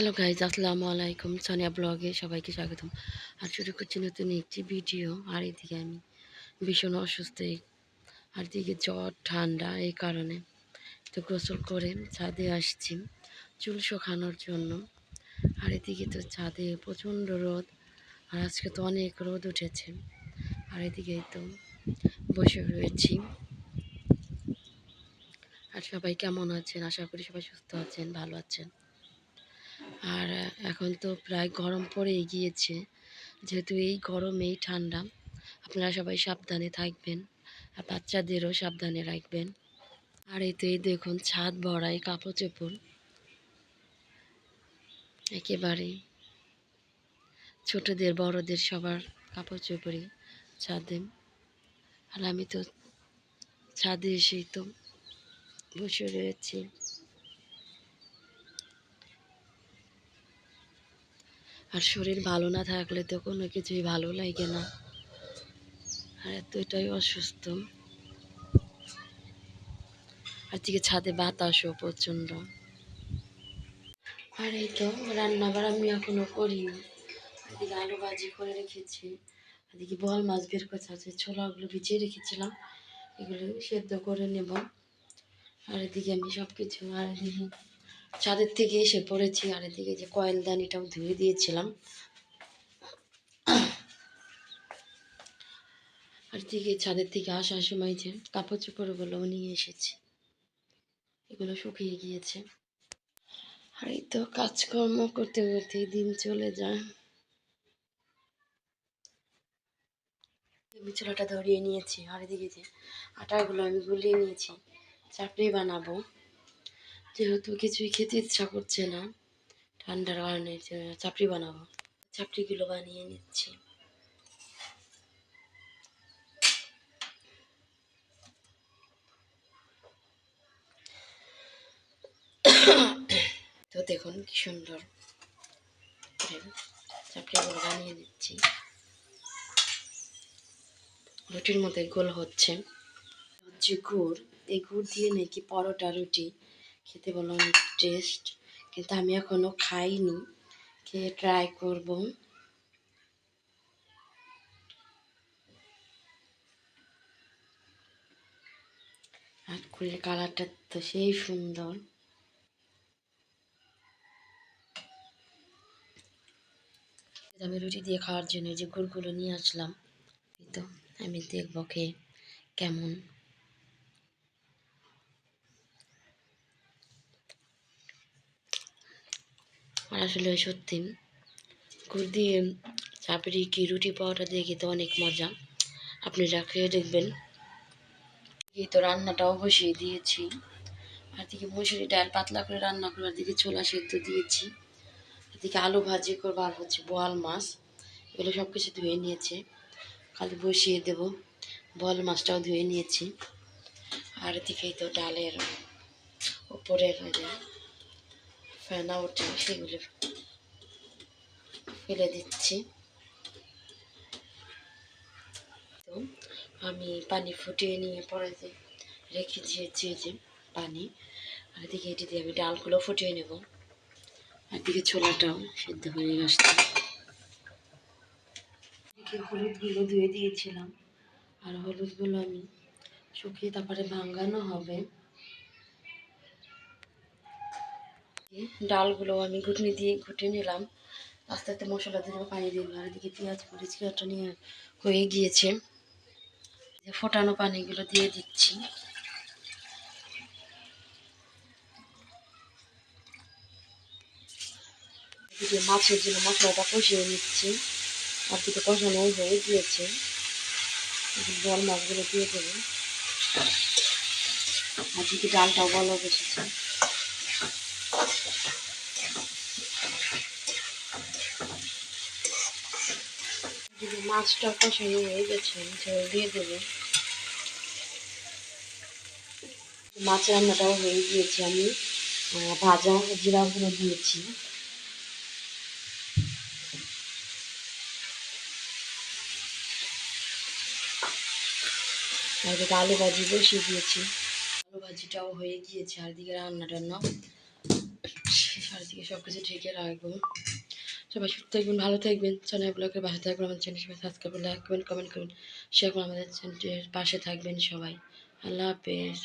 Hello guys আসসালামু আলাইকুম সোনিয়া ব্লগে সবাইকে স্বাগতম। আর শুরু করছি নতুন একটি ভিডিও আর এদিকে আমি ভীষণ অসুস্থ। আর এদিকে জ্বর, ঠান্ডা এই কারণে তো গোসল করে ছাদে আসছি চুল শুকানোর জন্য। আর এদিকে তো ছাদে প্রচণ্ড রোদ। আর আজকে তো অনেক রোদ উঠেছে। আর এদিকে তো বসে রয়েছি। আর সবাই কেমন আছেন? আশা করি সবাই সুস্থ আছেন, ভালো আছেন। আর এখন তো প্রায় গরম পড়ে গিয়েছে। যেহেতু এই গরম এই ঠান্ডা, আপনারা সবাই সাবধানে থাকবেন আর বাচ্চাদেরও সাবধানে রাখবেন। আর এই তো এই দেখুন, ছাদ ভরাই কাপড় চোপড়। একেবারে ছোটদের, বড়দের সবার কাপড় চোপড়ই ছাদে। আর আমি তো ছাদে এসেই তো বসে রয়েছি। আর শরীর ভালো না থাকলে তো কোনো কিছুই ভালো লাগে না। আর এতটাই অসুস্থ। আর দিকে ছাদে বাতাসও প্রচণ্ড। আর এই তো রান্না বার আমি এখনও করিনি। এদিকে আলু ভাজি করে রেখেছি। এদিকে বল মাছ বের করতে আছে। ছোলাগুলো ভিজিয়ে রেখেছিলাম। এগুলো সেদ্ধ করে নেব। আর এদিকে আমি সব কিছু আর এদিকে ছাদের থেকে এসে পড়েছি, আর এদিকে যে কয়েলদানিটাও ধুয়ে দিয়েছিলাম। আর দিকে ছাদের থেকে আসার সময় যে কাপড় চোপড়গুলো নিয়ে এসেছি, এগুলো শুকিয়ে গিয়েছে। আর এই তো কাজকর্ম করতে করতে দিন চলে যায়। চুলাটা ধরিয়ে নিয়েছি, আর এদিকে যে আটাগুলো আমি গুলিয়ে নিয়েছি, চাপড়ি বানাবো। যেহেতু কিছুই খেতে ইচ্ছা করছে না, ঠান্ডার কারণে চাপড়ি বানাবো। চাপড়িগুলো বানিয়ে নিচ্ছি। তো দেখুন কি সুন্দর চাপড়িগুলো বানিয়ে নিচ্ছি। রুটির মধ্যে গোল হচ্ছে। হচ্ছে গুড়, এই গুড় দিয়ে নাকি পরোটা, রুটি খেতে বলো, অনেক টেস্ট কিন্তু আমি এখনও খাইনি, খেয়ে ট্রাই করব। আর গুড়ের কালারটা তো সেই সুন্দর। আমি রুটি দিয়ে খাওয়ার জন্য যে গুড়গুলো নিয়ে আসলাম তো আমি দেখব খেয়ে কেমন। আর আসলে সত্যি। গুড় দিয়ে চাপড়ি কি রুটি পাওয়াটা দিয়ে খেতে অনেক মজা। আপনারা খেয়ে দেখবেন। তো রান্নাটাও বসিয়ে দিয়েছি। আর দিকে মুসুরি ডাল পাতলা করে রান্না করার দিকে ছোলা সেদ্ধ দিয়েছি। এদিকে আলু ভাজি করব আর হচ্ছে বোয়াল মাছ। এগুলো সব কিছু ধুয়ে নিয়েছে। খালি বসিয়ে দেব। বোয়াল মাছটাও ধুয়ে নিয়েছি। আর এদিকে এই তো ডালের উপরের যে ফেনা ওঠে সেগুলো ফেলে দিচ্ছি। তো আমি পানি ফুটিয়ে নিয়ে পরে যে রেখে দিয়েছি যে পানি। আর এদিকে এটি দিয়ে আমি ডালগুলো ফুটিয়ে নেব। আর দিকে ছোলাটাও সিদ্ধ হয়ে আসছে। এদিকে হলুদগুলো ধুয়ে দিয়েছিলাম। আর হলুদগুলো আমি শুকিয়ে তারপরে ভাঙানো হবে। ডালগুলো আমি ঘুটনি দিয়ে ঘুটে নিলাম। আস্তে আস্তে মশলা দিয়ে পানি দিলাম। আর এদিকে পেঁয়াজ মরিচ কাটা নিয়ে হয়ে গিয়েছে। ফোটানো পানিগুলো দিয়ে দিচ্ছি। মাছের জন্য মশলাটা কষিয়ে নিচ্ছি। আর দিকে কষানো হয়ে গিয়েছে। জল মাছগুলো দিয়ে দেবো। আর দিকে ডালটাও ভালো বসেছে মাছটা কষানো হয়ে গেছে ঝোল দিয়ে দেবো। মাছ রান্নাটাও হয়ে গিয়েছে আমি। ভাজা জিরা গুঁড়ো দিয়েছি। আর আলু ভাজি বসিয়ে দিয়েছি। আলু ভাজিটাও হয়ে গিয়েছে, আর দিকে রান্না টান্না সব কিছু ঢেকে রাখব। সবাই সুস্থ থাকবেন, ভালো থাকবেন। চ্যানেল ব্লগের পাশে থাকবেন, আমাদের চ্যানেল সবাই সাবস্ক্রাইব লাইক করবেন কমেন্ট করবেন। শেয়ার করবেন আমাদের চ্যানেলের পাশে থাকবেন সবাই। আল্লাহ হাফেজ।